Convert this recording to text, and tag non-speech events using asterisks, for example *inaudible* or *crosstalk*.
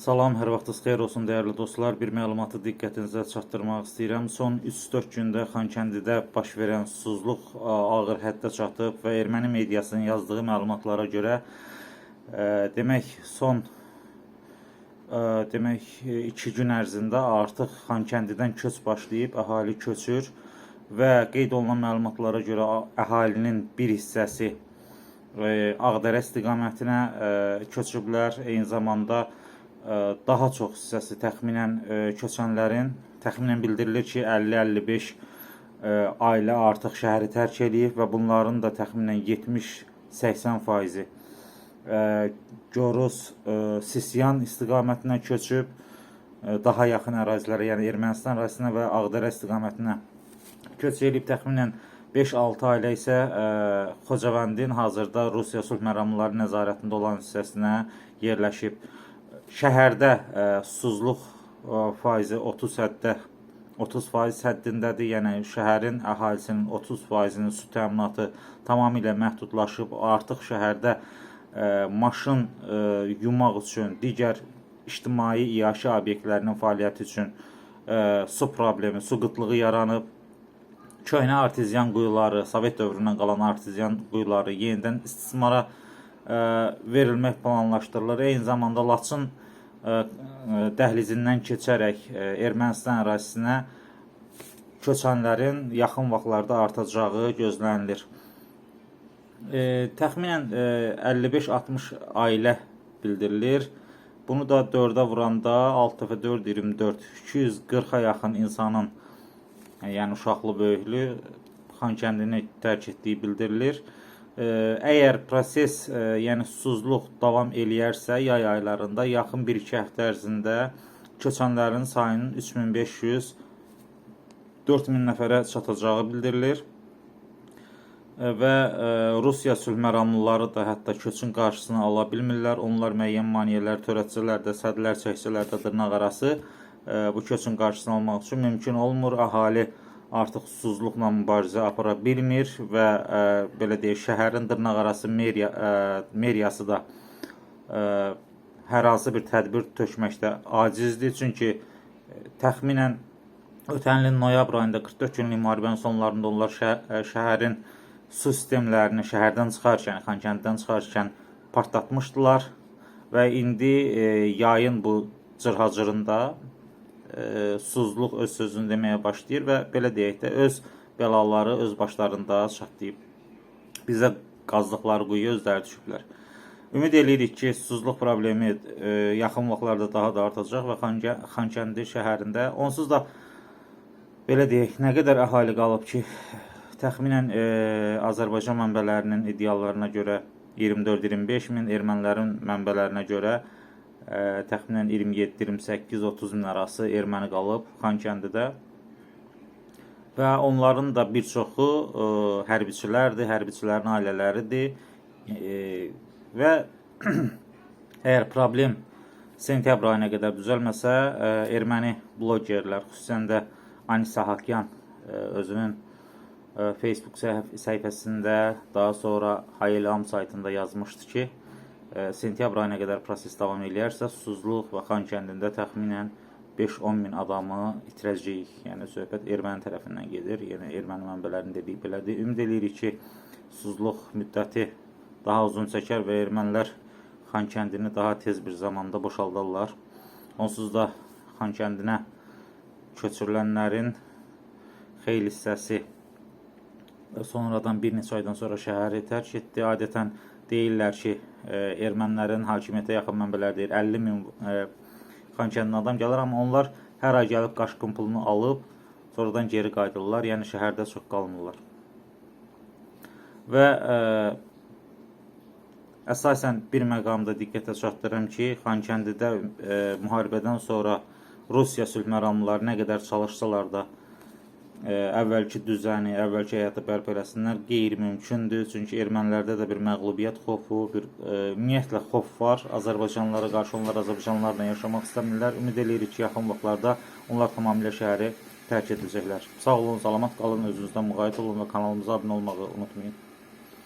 Salam, hər vaxtınız xeyir olsun dəyərli dostlar. Bir məlumatı diqqətinizə çatdırmaq istəyirəm. Son 3-4 gündə Xankəndidə baş verən susuzluq ağır həddə çatıb və erməni mediasının yazdığı məlumatlara görə ə, demək son ə, demək 2 gün ərzində artıq Xankəndidən köç başlayıb, əhali köçür və qeyd olunan məlumatlara görə əhalinin bir hissəsi Ağdərə istiqamətinə ə, köçüblər. Eyni zamanda daha çox hissəsi təxminən köçənlərin təxminən bildirilir ki, 50-55 ə, ailə artıq şəhəri tərk eləyib və bunların da təxminən 70-80 faizi Gorus, Sisyan istiqamətinə köçüb daha yaxın ərazilərə, yəni Ermənistan ərazisinə və Ağdərə istiqamətinə köç edib təxminən 5-6 ailə isə ə, Xocavəndin hazırda Rusiya sülh məramlıları nəzarətində olan hissəsinə yerləşib. Şəhərdə ə, susuzluq ə, faizi 30 həddə 30% həddindədir. Yəni şəhərin əhalisinin 30%-nin su təminatı tamamilə məhdudlaşıb. Artıq şəhərdə ə, maşın ə, yumaq üçün, digər ictimai iaşə obyektlərinin fəaliyyəti üçün ə, su problemi, su qıtlığı yaranıb köhnə arteziyan quyuları, Sovet dövründən qalan arteziyan quyuları yenidən istismara verilmək planlaşdırılır. Eyni zamanda Laçın dəhlizindən keçərək Ermənistan ərazisinə köçənlərin yaxın vaxtlarda artacağı gözlənilir. Təxminən e, 55-60 ailə bildirilir. Bunu da 4-ə vuranda 6 dəfə 4 24 240-a yaxın insanın yəni uşaqlı böyüklü Xankəndini tərk etdiyi bildirilir. Əgər proses, e, yəni susuzluq davam eləyərsə, yay aylarında yaxın 1-2 həftə ərzində köçənlərin sayının 3500 4000 nəfərə çatacağı bildirilir. E, Və e, Rusiya sülh məramlıları da hətta köçün qarşısını ala bilmirlər. Onlar müəyyən maneələr törətsələr də, sədlər çəksələr də dırnaqarası e, bu köçün qarşısını almaq üçün mümkün olmur. Əhali artıq susuzluqla mübarizə apara bilmir və ə, belə deyək, şəhərin dırnaqarası meriya ə, meriyası da ə, hər hansı bir tədbir tökməkdə acizdir. Çünki ə, təxminən ötən ilin noyabr ayında 44 günlük müharibənin sonlarında onlar şə- ə, şəhərin su sistemlərini şəhərdən çıxarkən, Xankəndidən çıxarkən partlatmışdılar və indi e, yayın bu cırhacırında e, susuzluq öz sözünü deməyə başlayır və belə deyək də öz bəlaları öz başlarında çatlayıb. Bizə qazdıqları quyuya özləri düşüblər. Ümid eləyirik ki, susuzluq problemi e, yaxın vaxtlarda daha da artacaq və Xankə Xankəndi şəhərində onsuz da belə deyək, nə qədər əhali qalıb ki, təxminən e, Azərbaycan mənbələrinin iddialarına görə 24-25 min, ermənilərin mənbələrinə görə ə, təxminən 27, 28, 30 min arası erməni qalıb Xankəndidə. Və onların da bir çoxu ə, hərbiçilərdir, hərbiçilərin ailələridir. E, və *clears throat* əgər problem sentyabr ayına qədər düzəlməsə, ə, erməni blogerlər, xüsusən də Anis Sahakyan ə, özünün ə, Facebook səhif səhifəsində, daha sonra Hayelam saytında yazmışdı ki, ə, sentyabr ayına qədər proses davam eləyərsə, susuzluq və Xankəndində təxminən 5-10 min adamı itirəcəyik. Yəni söhbət erməni tərəfindən gedir. Yəni erməni mənbələrinin dediyi belədir. Ümid eləyirik ki, susuzluq müddəti daha uzun çəkər və ermənilər Xankəndini daha tez bir zamanda boşaldarlar. Onsuz da Xankəndinə köçürülənlərin xeyli hissəsi sonradan bir neçə aydan sonra şəhəri tərk etdi. Adətən deyirlər ki, e, ermənilərin hakimiyyətə yaxın mənbələr deyir 50 min e, Xankəndin adam gəlir, amma onlar hər ay gəlib qaşqın pulunu alıb sonradan geri qayıdırlar. Yəni şəhərdə çox qalmırlar. Və e, əsasən bir məqamda diqqətə çatdırım ki, Xankəndidə e, müharibədən sonra Rusiya sülh məramlıları nə qədər çalışsalar da ə, əvvəlki düzəni, əvvəlki həyatı bərpa eləsinlər qeyri-mümkündür. Çünki ermənilərdə də bir məğlubiyyət xofu, bir ə, ümumiyyətlə xof var. Azərbaycanlılara qarşı onlar Azərbaycanlılarla yaşamaq istəmirlər. Ümid eləyirik ki, yaxın vaxtlarda onlar tamamilə şəhəri tərk edəcəklər. Sağ olun, salamat qalın, özünüzdən müğayət olun və kanalımıza abunə olmağı unutmayın.